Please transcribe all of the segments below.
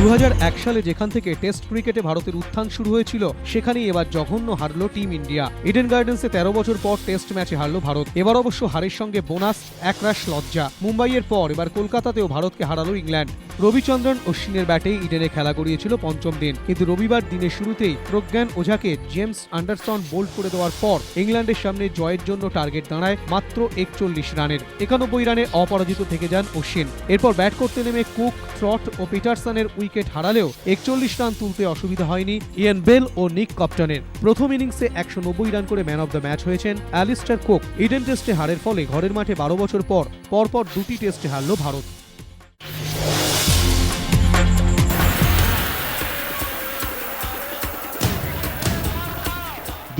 এক সালে যেখান থেকে টেস্ট ক্রিকেটে ভারতের উত্থান শুরু হয়েছিল, সেখানেই এবার জঘন্য হারলো টিম ইন্ডিয়া। ইডেন গার্ডেন্সে তেরো বছর পর টেস্ট ম্যাচে হারল ভারত। এবার অবশ্য হারের সঙ্গে বোনাস, একরাশ লজ্জা। মুম্বাইয়ের পর এবার কলকাতাতেও ভারতকে হারালো ইংল্যান্ড। রবিচন্দ্রন অশ্বিনের ব্যাটে ইডেনে খেলা গড়িয়েছিল পঞ্চম দিন। কিন্তু রবিবার দিনের শুরুতেই প্রজ্ঞান ওঝাকে জেমস আন্ডারসন বোল্ড করে দেওয়ার পর ইংল্যান্ডের সামনে জয়ের জন্য টার্গেট দাঁড়ায় মাত্র একচল্লিশ রানের। একানব্বই রানে অপরাজিত থেকে যান অশ্বিন। এরপর ব্যাট করতে নেমে কুক, ট্রট ও পিটারসনের উইকেট হারালেও একচল্লিশ রান তুলতে অসুবিধা হয়নি ইয়েন বেল ও নিক কপ্টনের। প্রথম ইনিংসে একশো নব্বই রান করে ম্যান অব দ্য ম্যাচ হয়েছেন অ্যালিস্টার কোক। ইডেন টেস্টে হারের ফলে ঘরের মাঠে বারো বছর পর পরপর দুটি টেস্টে হারল ভারত।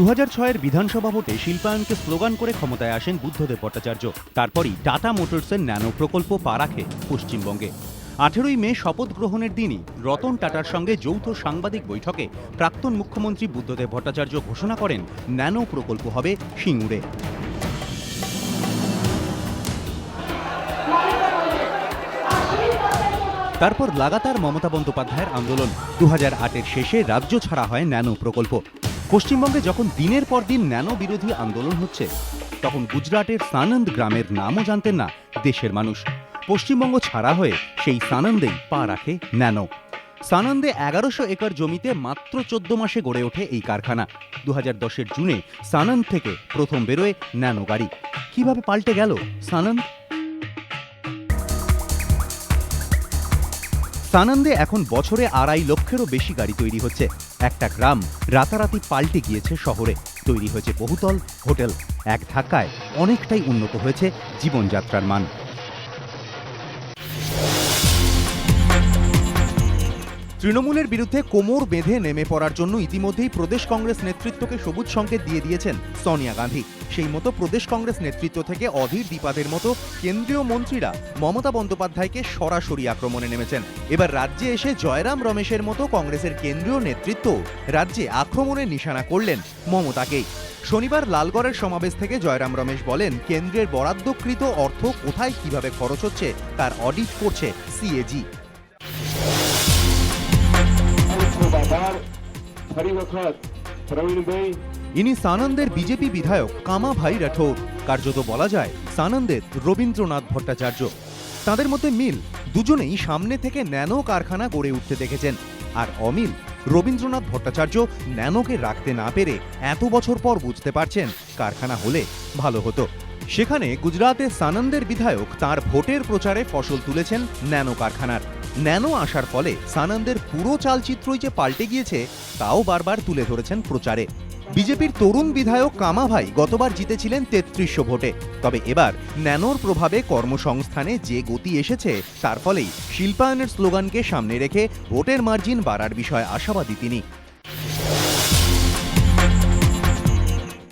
দু ছয়ের বিধানসভা ভোটে শিল্পায়নকে স্লোগান করে ক্ষমতায় আসেন বুদ্ধদেব ভট্টাচার্য। তারপরই টাটা মোটরসের ন্যানো প্রকল্প পা রাখে পশ্চিমবঙ্গে। আঠেরোই মে শপথ গ্রহণের দিনই রতন টাটার সঙ্গে যৌথ সাংবাদিক বৈঠকে প্রাক্তন মুখ্যমন্ত্রী বুদ্ধদেব ভট্টাচার্য ঘোষণা করেন, ন্যানো প্রকল্প হবে সিঙ্গুরে। তারপর লাগাতার মমতা বন্দ্যোপাধ্যায়ের আন্দোলন। দু হাজার শেষে রাজ্য ছাড়া হয় ন্যানো প্রকল্প। পশ্চিমবঙ্গে যখন দিনের পর দিন ন্যানো বিরোধী আন্দোলন হচ্ছে, তখন গুজরাটের সানন্দ গ্রামের নামও জানতেন না দেশের মানুষ। পশ্চিমবঙ্গ ছাড়া হয়ে সেই সানন্দেই পা রাখে ন্যানো। সানন্দে এগারোশো একর জমিতে মাত্র চোদ্দ মাসে গড়ে ওঠে এই কারখানা। দু হাজার দশের জুনে সানন্দ থেকে প্রথম বেরোয় ন্যানো গাড়ি। কীভাবে পাল্টে গেল সানন্দ? সানন্দে এখন বছরে আড়াই লক্ষেরও বেশি গাড়ি তৈরি হচ্ছে। একটা গ্রাম রাতারাতি পাল্টে গিয়েছে শহরে। তৈরি হয়েছে বহুতল হোটেল। এক ধাক্কায় অনেকটাই উন্নত হয়েছে জীবনযাত্রার মান। তৃণমূলের বিরুদ্ধে কোমর বেঁধে নেমে পড়ার জন্য ইতিমধ্যেই প্রদেশ কংগ্রেস নেতৃত্বকে সবুজ সংকেত দিয়ে দিয়েছেন সোনিয়া গান্ধী। সেই মতো প্রদেশ কংগ্রেস নেতৃত্ব থেকে অধীর দ্বিপাদের মতো কেন্দ্রীয় মন্ত্রীরা মমতা বন্দ্যোপাধ্যায়কে সরাসরি আক্রমণে নেমেছেন। এবার রাজ্যে এসে জয়রাম রমেশের মতো কংগ্রেসের কেন্দ্রীয় নেতৃত্ব রাজ্যে আক্রমণের নিশানা করলেন মমতাকেই। শনিবার লালগড়ের সমাবেশ থেকে জয়রাম রমেশ বলেন, কেন্দ্রের বরাদ্দকৃত অর্থ কোথায়, কীভাবে খরচ হচ্ছে, তার অডিট করছে সিএজি। ફરી વખત પ્રવીણભાઈ ইনি সানন্দের বিজেপি বিধায়ক কামাভাই রাঠৌর কার্যত বলা যায় সানন্দের রবীন্দ্রনাথ ভট্টাচার্য তাদের মধ্যে মিল দুজনেই সামনে থেকে ন্যানো কারখানা গড়ে উঠতে দেখেছেন আর অমিল রবীন্দ্রনাথ ভট্টাচার্য ন্যানোকে রাখতে না পেরে এত বছর পর বুঝতে পারছেন কারখানা হলে ভালো হতো সেখানে গুজরাতের সানন্দের বিধায়ক তার ভোটের প্রচারে ফসল তুলেছেন ন্যানো কারখানার। ন্যানো আসার ফলে সানন্দের পুরো চালচিত্রই যে পাল্টে গিয়েছে, তাও বারবার তুলে ধরেছেন প্রচারে। বিজেপির তরুণ বিধায়ক কামাভাই গতবার জিতেছিলেন তেত্রিশশো ভোটে। তবে এবার ন্যানোর প্রভাবে কর্মসংস্থানে যে গতি এসেছে, তার ফলেই শিল্পায়নের স্লোগানকে সামনে রেখে ভোটের মার্জিন বাড়ার বিষয়ে আশাবাদী তিনি।